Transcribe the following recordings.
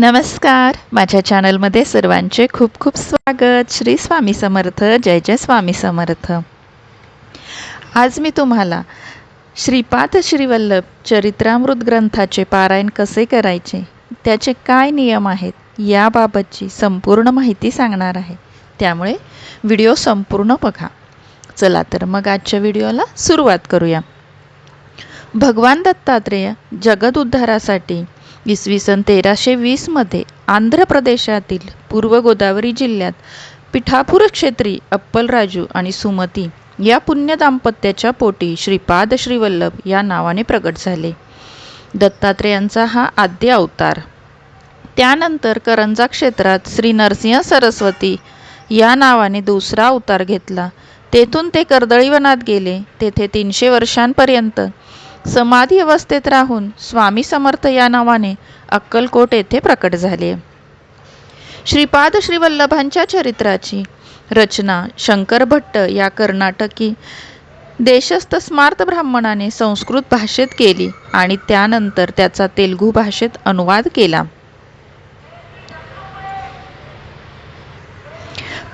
नमस्कार. माझ्या चॅनलमध्ये सर्वांचे खूप खूप स्वागत. श्री स्वामी समर्थ. जय जय स्वामी समर्थ. आज मी तुम्हाला श्रीपाद श्रीवल्लभ चरित्रामृत ग्रंथाचे पारायण कसे करायचे त्याचे काय नियम आहेत याबाबतची संपूर्ण माहिती सांगणार आहे. त्यामुळे व्हिडिओ संपूर्ण बघा. चला तर मग आजच्या व्हिडिओला सुरुवात करूया. भगवान दत्तात्रेय जगद उद्धारासाठी इसवी सन तेराशे वीसमध्ये आंध्र प्रदेशातील पूर्व गोदावरी जिल्ह्यात पिठापूर क्षेत्री अप्पलराजू आणि सुमती या पुण्य दाम्पत्याच्या पोटी श्रीपाद श्रीवल्लभ या नावाने प्रगट झाले. दत्तात्रेयांचा हा आद्य अवतार. त्यानंतर करंजा क्षेत्रात श्री नरसिंह सरस्वती या नावाने दुसरा अवतार घेतला. तेथून ते कर्दळीवनात गेले. तेथे तीनशे वर्षांपर्यंत समाधी अवस्थेत राहून स्वामी समर्थ या नावाने अक्कलकोट येथे प्रकट झाले. श्रीपाद श्रीवल्लभांच्या चरित्राची रचना शंकर भट्ट या कर्नाटकी देशस्थ स्मार्त ब्राह्मणाने संस्कृत भाषेत केली आणि त्यानंतर त्याचा तेलुगू भाषेत अनुवाद केला.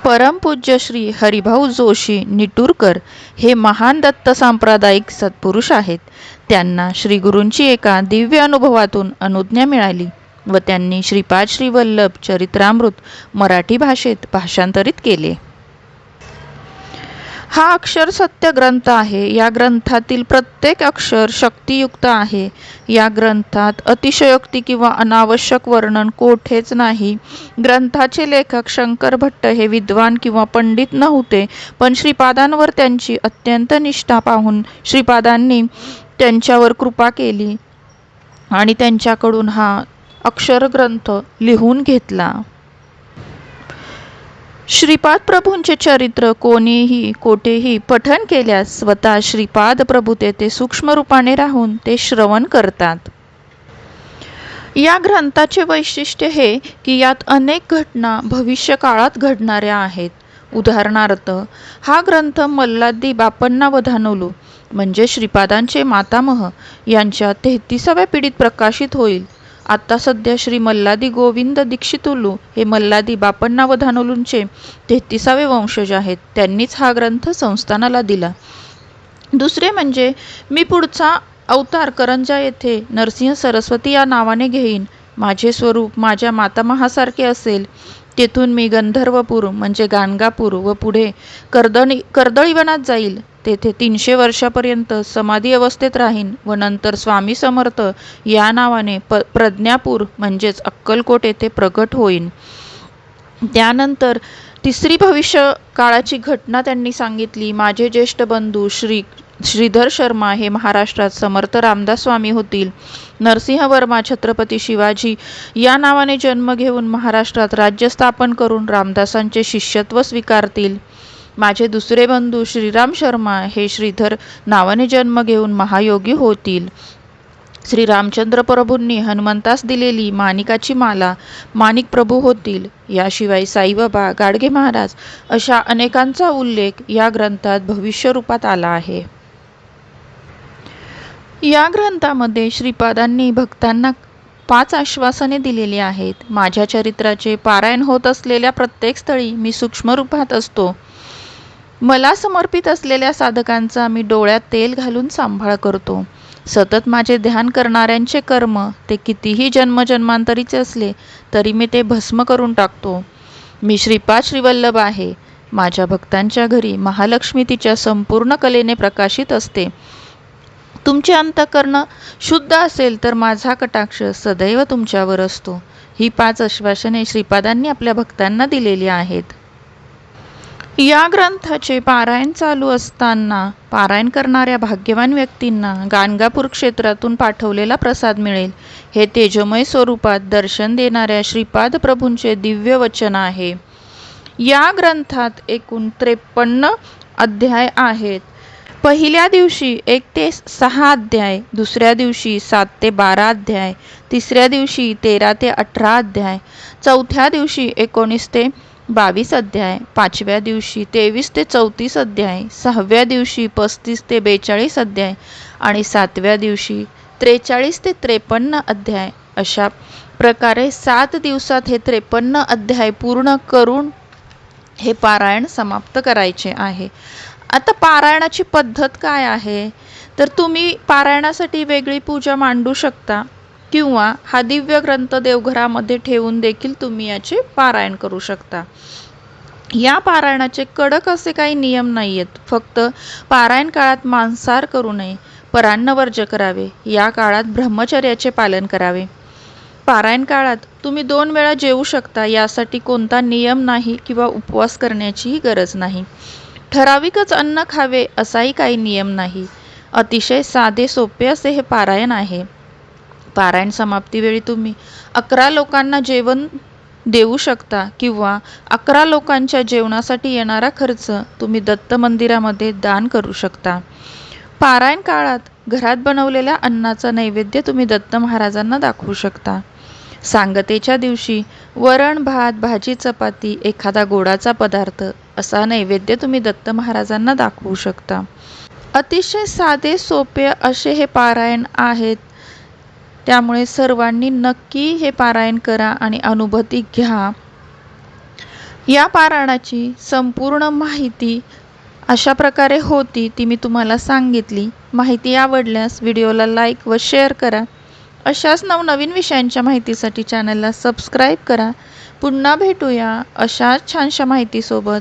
परमपूज्य श्री हरिभाऊ जोशी निटूरकर हे महान दत्त सांप्रदायिक सत्पुरुष आहेत. त्यांना श्रीगुरूंची एका दिव्य अनुभवातून अनुज्ञा मिळाली व त्यांनी श्रीपाद श्रीवल्लभ चरित्रामृत मराठी भाषेत भाषांतरित केले. हा अक्षर सत्य ग्रंथ आहे. या ग्रंथातील प्रत्येक अक्षर शक्तियुक्त आहे. या ग्रंथात अतिशयोक्ती किंवा अनावश्यक वर्णन कोठेच नाही. ग्रंथाचे लेखक शंकर भट्ट हे विद्वान किंवा पंडित नव्हते पण श्रीपादांवर त्यांची अत्यंत निष्ठा पाहून श्रीपादांनी त्यांच्यावर कृपा केली आणि त्यांच्याकडून हा अक्षरग्रंथ लिहून घेतला. श्रीपाद प्रभूंचे चरित्र कोणीही कोठेही पठन केल्यास स्वतः श्रीपाद प्रभू तेथे सूक्ष्म रूपाने राहून ते श्रवण करतात. या ग्रंथाचे वैशिष्ट्य हे की यात अनेक घटना भविष्यकाळात घडणाऱ्या आहेत. उदाहरणार्थ हा ग्रंथ मल्लादी बापण्णा वधानोलू म्हणजे श्रीपादांचे मातामह यांच्या तेहतीसाव्या पिढीत प्रकाशित होईल. आता सध्या श्री मल्लादी गोविंद दीक्षितुलू हे मल्लादी बापण्णा वधानोलूंचे तेहतीसावे वंशज आहेत. त्यांनीच हा ग्रंथ संस्थानाला दिला. दुसरे म्हणजे मी पुढचा अवतार करंजा येथे नरसिंह सरस्वती या नावाने घेईन. माझे स्वरूप माझ्या मातामहासारखे असेल. तेथून मी गंधर्वपूर म्हणजे गाणगापूर व पुढे कर्दळी कर्दळीवनात जाईल. तेथे तीनशे वर्षापर्यंत समाधी अवस्थेत राहीन व नंतर स्वामी समर्थ या नावाने प प्रज्ञापूर म्हणजेच अक्कलकोट येथे प्रगट होईन. त्यानंतर तिसरी भविष्य काळाची घटना त्यांनी सांगितली. माझे ज्येष्ठ बंधू श्री श्रीधर शर्मा हे महाराष्ट्रात समर्थ रामदास स्वामी होतील. नरसिंह वर्मा छत्रपती शिवाजी या नावाने जन्म घेऊन महाराष्ट्रात राज्य स्थापन करून रामदासांचे शिष्यत्व स्वीकारतील. माझे दुसरे बंधू श्रीराम शर्मा हे श्रीधर नावाने जन्म घेऊन महायोगी होतील. श्री रामचंद्र प्रभूंनी हनुमंतास दिलेली माणिकाची माला माणिक प्रभू होतील. याशिवाय साईबाबा गाडगे महाराज अशा अनेकांचा उल्लेख या ग्रंथात भविष्य रूपात आला आहे. या ग्रंथामध्ये श्रीपादांनी भक्तांना पाच आश्वासने दिलेली आहेत. माझ्या चरित्राचे पारायण होत असलेल्या प्रत्येक स्थळी मी सूक्ष्म रूपात असतो. मला समर्पित असलेल्या साधकांचा मी डोळ्यात तेल घालून सांभाळ करतो. सतत माझे ध्यान करणाऱ्यांचे कर्म ते कितीही जन्मजन्मांतरीचे असले तरी मी ते भस्म करून टाकतो. मी श्रीपाद श्रीवल्लभ आहे. माझ्या भक्तांच्या घरी महालक्ष्मी तिच्या संपूर्ण कलेने प्रकाशित असते. तुमचे अंतकरण शुद्ध असेल तर माझा कटाक्ष सदैव तुमच्यावर असतो. ही पाच आश्वासने श्रीपादांनी आपल्या भक्तांना दिलेली आहेत. या ग्रंथाचे पारायण चालू असताना पारायण करणाऱ्या भाग्यवान व्यक्तींना गाणगापूर क्षेत्रातून पाठवलेला प्रसाद मिळेल. हे तेजमय स्वरूपात दर्शन देणाऱ्या श्रीपाद प्रभूंचे दिव्य वचन आहे. या ग्रंथात एकूण त्रेपन्न अध्याय आहेत. पहिल्या दिवशी एक ते सहा अध्याय दुसऱ्या दिवशी सात ते बारा अध्याय तिसऱ्या दिवशी तेरा ते अठरा अध्याय चौथ्या दिवशी एकोणीस ते बावीस अध्याय पाचव्या दिवशी तेवीस ते चौतीस अध्याय सहाव्या दिवशी पस्तीस ते बेचाळीस अध्याय आणि सातव्या दिवशी त्रेचाळीस ते त्रेपन्न अध्याय. अशा प्रकारे सात दिवसात हे त्रेपन्न अध्याय पूर्ण करून हे पारायण समाप्त करायचे आहे. आता पारायणाची पद्धत काय आहे? तर तुम्ही पारायणासाठी वेगळी पूजा मांडू शकता किंवा हा दिव्य ग्रंथ देवघरामध्ये ठेवून देखील तुम्ही याचे पारायण करू शकता. या पारायणाचे कडक असे काही नियम नाही आहेत फक्त पारायण काळात मांसाहार करू नये परान्नवर्ज करावे या काळात ब्रह्मचर्याचे पालन करावे. पारायण काळात तुम्ही दोन वेळा जेवू शकता यासाठी कोणता नियम नाही किंवा उपवास करण्याचीही गरज नाही. ठराविकच अन्न खावे असाही काही नियम नाही. अतिशय साधे सोपे असे हे पारायण आहे. पारायण समाप्तीवेळी तुम्ही अकरा लोकांना जेवण देऊ शकता किंवा अकरा लोकांच्या जेवणासाठी येणारा खर्च तुम्ही दत्त मंदिरामध्ये दान करू शकता. पारायण काळात घरात बनवलेल्या अन्नाचा नैवेद्य तुम्ही दत्त महाराजांना दाखवू शकता. सांगतेच्या दिवशी वरण भात भाजी चपाती एखादा गोडाचा पदार्थ असा नैवेद्य तुम्ही दत्त महाराजांना दाखवू शकता. अतिशय साधे सोपे असे हे पारायण आहेत. त्यामुळे सर्वांनी नक्की हे पारायण करा आणि अनुभूती घ्या. या पारायणाची संपूर्ण माहिती अशा प्रकारे होती ती मी तुम्हाला सांगितली. माहिती आवडल्यास व्हिडिओला लाईक व शेअर करा. अशाच नवनवीन विषयांच्या माहितीसाठी चॅनलला सबस्क्राईब करा. पुन्हा भेटूया अशाच छानशा माहितीसोबत.